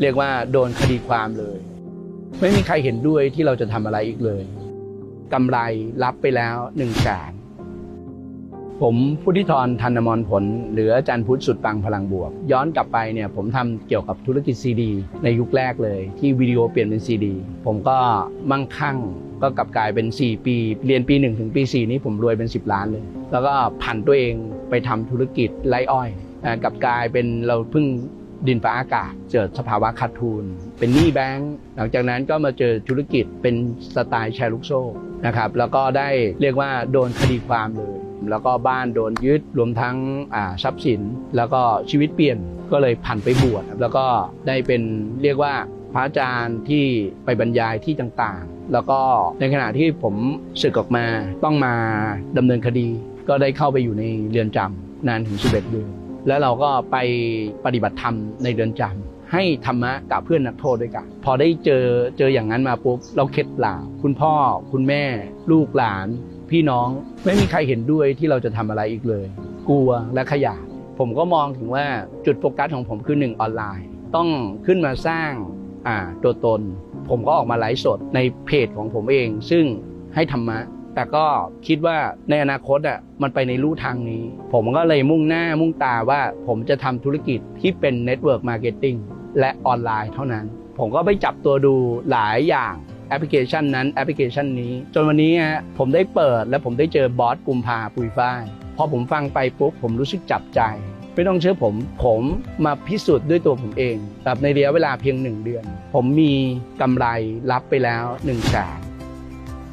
เรียกว่าโดนคดีความเลย ไม่มีใครเห็นด้วยที่เราจะทำอะไรอีกเลยกำไรรับไปแล้วหนึ่งแสนผมพุทธิธรธันมรผล หรืออาจารย์พุทธสุดปังพลังบวก ย้อนกลับไปเนี่ยผมทำเกี่ยวกับธุรกิจซีดี ในยุคแรกเลย ที่วิดีโอเปลี่ยนเป็นซีดี ผมก็มั่งคั่งก็กลับกลายเป็น 4 ปี เรียนปี 1 ถึงปี 4 นี้ผมรวยเป็น 10 ล้านเลย แล้วก็ผันตัวเองไปทำธุรกิจไรอ้อยกลับกลายเป็นเราเพิ่ง ดินฟ้าอากาศ เจอสภาวะขาดทุน เป็นหนี้แบงก์หลังจากนั้นก็มาเจอธุรกิจเป็นสไตล์แชร์ลูกโซ่นะครับแล้วก็ได้เรียกว่าโดนคดีความเลย แล้วก็บ้านโดนยึดรวมทั้งทรัพย์สิน แล้วก็ชีวิตเปลี่ยนก็เลยผันไปบวชแล้วก็ได้เป็นเรียกว่าพระอาจารย์ที่ไปบรรยายที่ต่างๆ แล้วก็ในขณะที่ผมศึกออกมาต้องมาดำเนินคดี ก็ได้เข้าไปอยู่ในเรือนจำนานถึง 11 เดือน แล้วเราก็ไปปฏิบัติธรรมในเรือนจำให้ธรรมะกับเพื่อนนักโทษด้วยกัน พอได้เจอเจออย่างนั้นมาปุ๊บเราเข็ดหลาบคุณพ่อ คุณแม่ ลูกหลาน พี่น้องไม่มีใครเห็นด้วยที่เราจะทำอะไรอีกเลย กลัวและขยาดผมก็มองถึงว่าจุดโฟกัสของผมคือหนึ่งออนไลน์ ต้องขึ้นมาสร้างตัวตน ผมก็ออกมาไลฟ์สดในเพจของผมเอง ซึ่งให้ธรรมะ แต่ก็คิดว่าในอนาคตอะมันไปในรูทางนี้ ผมก็เลยมุ่งหน้ามุ่งตาว่าผมจะทำธุรกิจที่เป็นเน็ตเวิร์กมาร์เก็ตติ้งและออนไลน์เท่านั้น ผมก็ไปจับตัวดูหลายอย่างแอปพลิเคชันนั้นแอปพลิเคชันนี้ จนวันนี้ฮะผมได้เปิดและผมได้เจอบอสกุมภาปุยฝ้ายพอผมฟังไปปุ๊บผมรู้สึกจับใจไม่ต้องเชื่อผม ผมมาพิสูจน์ด้วยตัวผมเองแบบในระยะเวลาเพียงหนึ่งเดือน ผมมีกำไรรับไปแล้ว1นึ่งแสน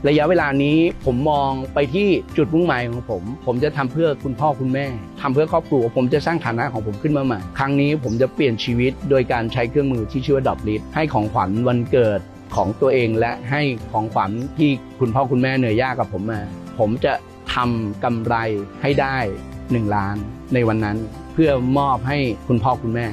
ระยะเวลานี้ผมมองไปที่จุดมุ่งหมายของผม ผมจะทำเพื่อคุณพ่อคุณแม่ทำเพื่อครอบครัว ผมจะสร้างฐานะของผมขึ้นมาใหม่ ครั้งนี้ผมจะเปลี่ยนชีวิตโดยการใช้เครื่องมือที่ชื่อว่าดอบลิสให้ของขวัญวันเกิดของตัวเองและให้ของขวัญที่คุณพ่อคุณแม่เหนื่อยยากกับผมมา ผมจะทำกำไรให้ได้ 1 ล้านในวันนั้น เพื่อมอบให้คุณพ่อคุณแม่